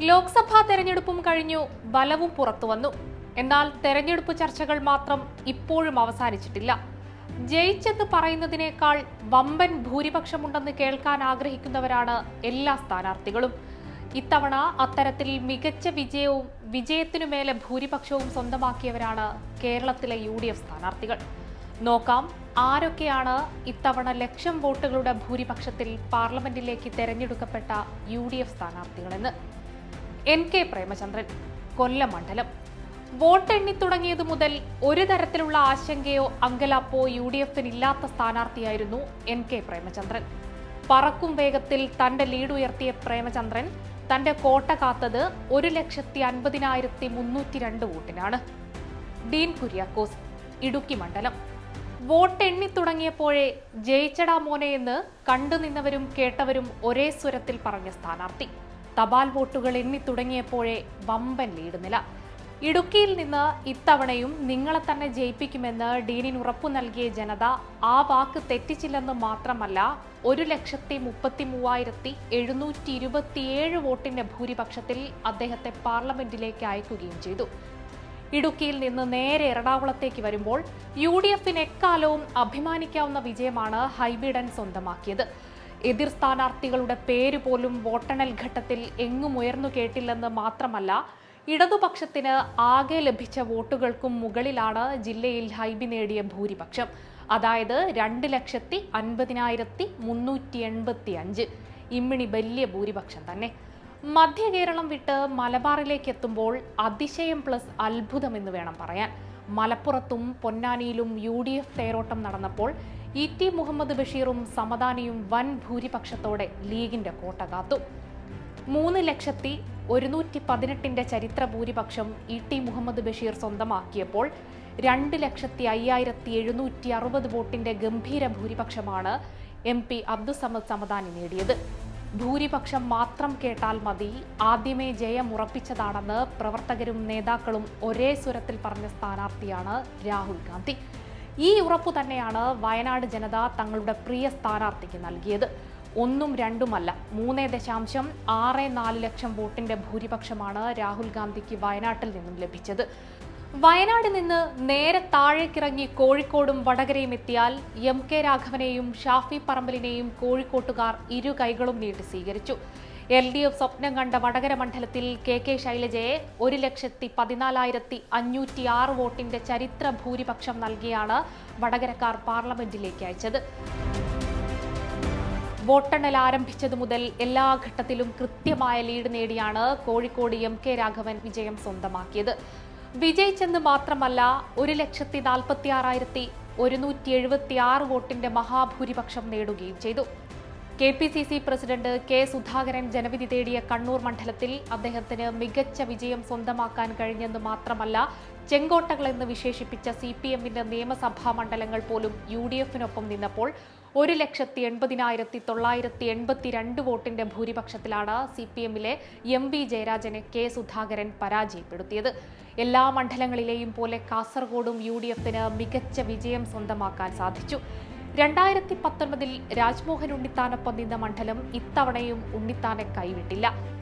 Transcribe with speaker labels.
Speaker 1: ലോക്സഭാ തെരഞ്ഞെടുപ്പും കഴിഞ്ഞു ബലവും പുറത്തു വന്നു. എന്നാൽ തെരഞ്ഞെടുപ്പ് ചർച്ചകൾ മാത്രം ഇപ്പോഴും അവസാനിച്ചിട്ടില്ല. ജയിച്ചെന്ന് പറയുന്നതിനേക്കാൾ വമ്പൻ ഭൂരിപക്ഷമുണ്ടെന്ന് കേൾക്കാൻ ആഗ്രഹിക്കുന്നവരാണ് എല്ലാ സ്ഥാനാർത്ഥികളും. ഇത്തവണ അത്തരത്തിൽ മികച്ച വിജയവും വിജയത്തിനു മേലെ ഭൂരിപക്ഷവും സ്വന്തമാക്കിയവരാണ് കേരളത്തിലെ യു ഡി എഫ് സ്ഥാനാർത്ഥികൾ. നോക്കാം ആരൊക്കെയാണ് ഇത്തവണ ലക്ഷം വോട്ടുകളുടെ ഭൂരിപക്ഷത്തിൽ പാർലമെന്റിലേക്ക് തെരഞ്ഞെടുക്കപ്പെട്ട യു ഡി എഫ് സ്ഥാനാർത്ഥികളെന്ന്. എൻ കെ പ്രേമചന്ദ്രൻ കൊല്ലം മണ്ഡലം വോട്ടെണ്ണി തുടങ്ങിയതു മുതൽ ഒരു തരത്തിലുള്ള ആശങ്കയോ അങ്കലാപ്പോ യു ഡി എഫിനില്ലാത്ത സ്ഥാനാർത്ഥിയായിരുന്നു എൻ കെ പ്രേമചന്ദ്രൻ. പറക്കും വേഗത്തിൽ തന്റെ ലീഡ് ഉയർത്തിയ പ്രേമചന്ദ്രൻ തന്റെ കോട്ട കാത്തത് ഒരു ലക്ഷത്തി അൻപതിനായിരത്തി മുന്നൂറ്റി രണ്ട് വോട്ടിനാണ്. ഡീൻ കുര്യാക്കോസ് ഇടുക്കി മണ്ഡലം. വോട്ട് എണ്ണി തുടങ്ങിയപ്പോഴേ ജയിച്ചടാ മോനെ എന്ന് കണ്ടുനിന്നവരും കേട്ടവരും ഒരേ സ്വരത്തിൽ പറഞ്ഞ സ്ഥാനാർത്ഥി. തപാൽ വോട്ടുകൾ എണ്ണി തുടങ്ങിയപ്പോഴേ വമ്പൻ ലീഡ് നില ഇടുക്കിയിൽ നിന്ന് ഇത്തവണയും നിങ്ങളെ തന്നെ ജയിപ്പിക്കുമെന്ന് ഡീനിന് ഉറപ്പു നൽകിയ ജനത ആ വാക്ക് തെറ്റിച്ചില്ലെന്ന് മാത്രമല്ല ഒരു ലക്ഷത്തി മുപ്പത്തി മൂവായിരത്തി എഴുന്നൂറ്റി ഇരുപത്തിയേഴ് വോട്ടിന്റെ ഭൂരിപക്ഷത്തിൽ അദ്ദേഹത്തെ പാർലമെന്റിലേക്ക് അയക്കുകയും ചെയ്തു. ഇടുക്കിയിൽ നിന്ന് നേരെ എറണാകുളത്തേക്ക് വരുമ്പോൾ യു ഡി എഫിന് എക്കാലവും അഭിമാനിക്കാവുന്ന വിജയമാണ് ഹൈബിഡൻ സ്വന്തമാക്കിയത്. എതിർ സ്ഥാനാർത്ഥികളുടെ പേര് പോലും വോട്ടെണ്ണൽ ഘട്ടത്തിൽ എങ്ങും ഉയർന്നു കേട്ടില്ലെന്ന് മാത്രമല്ല ഇടതുപക്ഷത്തിന് ആകെ ലഭിച്ച വോട്ടുകൾക്കും മുകളിലാണ് ജില്ലയിൽ ഹൈബി നേടിയ ഭൂരിപക്ഷം. അതായത് രണ്ട് ലക്ഷത്തി അൻപതിനായിരത്തി മുന്നൂറ്റി എൺപത്തി അഞ്ച് ഇമ്മിണി വലിയ ഭൂരിപക്ഷം തന്നെ. മധ്യ കേരളം വിട്ട് മലബാറിലേക്ക് എത്തുമ്പോൾ അതിശയം പ്ലസ് അത്ഭുതം എന്ന് വേണം പറയാൻ. മലപ്പുറത്തും പൊന്നാനിയിലും യു ഡി എഫ് തേരോട്ടം നടന്നപ്പോൾ ഇ ടി മുഹമ്മദ് ബഷീറും സമദാനിയും വൻ ഭൂരിപക്ഷത്തോടെ ലീഗിന്റെ കോട്ട കാത്തു. മൂന്ന് ലക്ഷത്തി ഒരുന്നൂറ്റി പതിനെട്ടിന്റെ ചരിത്ര ഭൂരിപക്ഷം ഇ ടി മുഹമ്മദ് ബഷീർ സ്വന്തമാക്കിയപ്പോൾ രണ്ട് ലക്ഷത്തി അയ്യായിരത്തി എഴുന്നൂറ്റി അറുപത് വോട്ടിന്റെ ഗംഭീര ഭൂരിപക്ഷമാണ് എം പി അബ്ദുസമദ് സമദാനി നേടിയത്. ഭൂരിപക്ഷം മാത്രം കേട്ടാൽ മതി. ആദ്യമേ ജയം ഉറപ്പിച്ചതാണെന്ന് പ്രവർത്തകരും നേതാക്കളും ഒരേ സ്വരത്തിൽ പറഞ്ഞ സ്ഥാനാർത്ഥിയാണ് രാഹുൽ ഗാന്ധി. ഈ ഉറപ്പു തന്നെയാണ് വയനാട് ജനത തങ്ങളുടെ പ്രിയ സ്ഥാനാർത്ഥിക്ക് നൽകിയത്. ഒന്നും രണ്ടുമല്ല മൂന്ന് ദശാംശം ആറ് നാല് ലക്ഷം വോട്ടിന്റെ ഭൂരിപക്ഷമാണ് രാഹുൽ ഗാന്ധിക്ക് വയനാട്ടിൽ നിന്നും ലഭിച്ചത്. വയനാട് നിന്ന് നേരെ താഴേക്കിറങ്ങി കോഴിക്കോടും വടകരയും എത്തിയാൽ എം കെ രാഘവനെയും ഷാഫി പറമ്പലിനെയും കോഴിക്കോട്ടുകാർ ഇരു കൈകളും നീട്ടി സ്വീകരിച്ചു. എൽ ഡി എഫ് സ്വപ്നം കണ്ട വടകര മണ്ഡലത്തിൽ കെ കെ ശൈലജയെ ഒരു ലക്ഷത്തി പതിനാലായിരത്തി അഞ്ഞൂറ്റി ആറ് വോട്ടിന്റെ ചരിത്ര ഭൂരിപക്ഷം നൽകിയാണ് വടകരക്കാർ പാർലമെന്റിലേക്ക് അയച്ചത്. വോട്ടെണ്ണൽ ആരംഭിച്ചതു മുതൽ എല്ലാ ഘട്ടത്തിലും കൃത്യമായ ലീഡ് നേടിയാണ് കോഴിക്കോട് എം കെ രാഘവൻ വിജയം സ്വന്തമാക്കിയത്. വിജയിച്ചെന്ന് മാത്രമല്ല ഒരു ലക്ഷത്തി നാൽപ്പത്തി ആറായിരത്തി ഒരുന്നൂറ്റി എഴുപത്തി ആറ് വോട്ടിന്റെ മഹാഭൂരിപക്ഷം നേടുകയും ചെയ്തു. K P C C president K Sudhakaran ജനവിധി തേടിയ കണ്ണൂർ മണ്ഡലത്തിൽ അദ്ദേഹത്തിന് മികച്ച വിജയം സ്വന്തമാക്കാൻ കഴിഞ്ഞെന്ന് മാത്രമല്ല ചെങ്കോട്ടകൾ എന്ന് വിശേഷിപ്പിച്ച സി പി എമ്മിന്റെ നിയമസഭാ മണ്ഡലങ്ങൾ പോലും യു ഡി എഫിനൊപ്പം നിന്നപ്പോൾ ഒരു ലക്ഷത്തി എൺപതിനായിരത്തി തൊള്ളായിരത്തി എൺപത്തി രണ്ട് വോട്ടിന്റെ ഭൂരിപക്ഷത്തിലാണ് സി പി എമ്മിലെ എം വി ജയരാജനെ കെ സുധാകരൻ പരാജയപ്പെടുത്തിയത്. എല്ലാ മണ്ഡലങ്ങളിലെയും പോലെ കാസർഗോഡും യു ഡി എഫിന് മികച്ച വിജയം സ്വന്തമാക്കാൻ സാധിച്ചു. രണ്ടായിരത്തി പത്തൊൻപതിൽ രാജ്മോഹൻ ഉണ്ണിത്താനൊപ്പം നിന്ന മണ്ഡലം ഇത്തവണയും ഉണ്ണിത്താനെ കൈവിട്ടില്ല.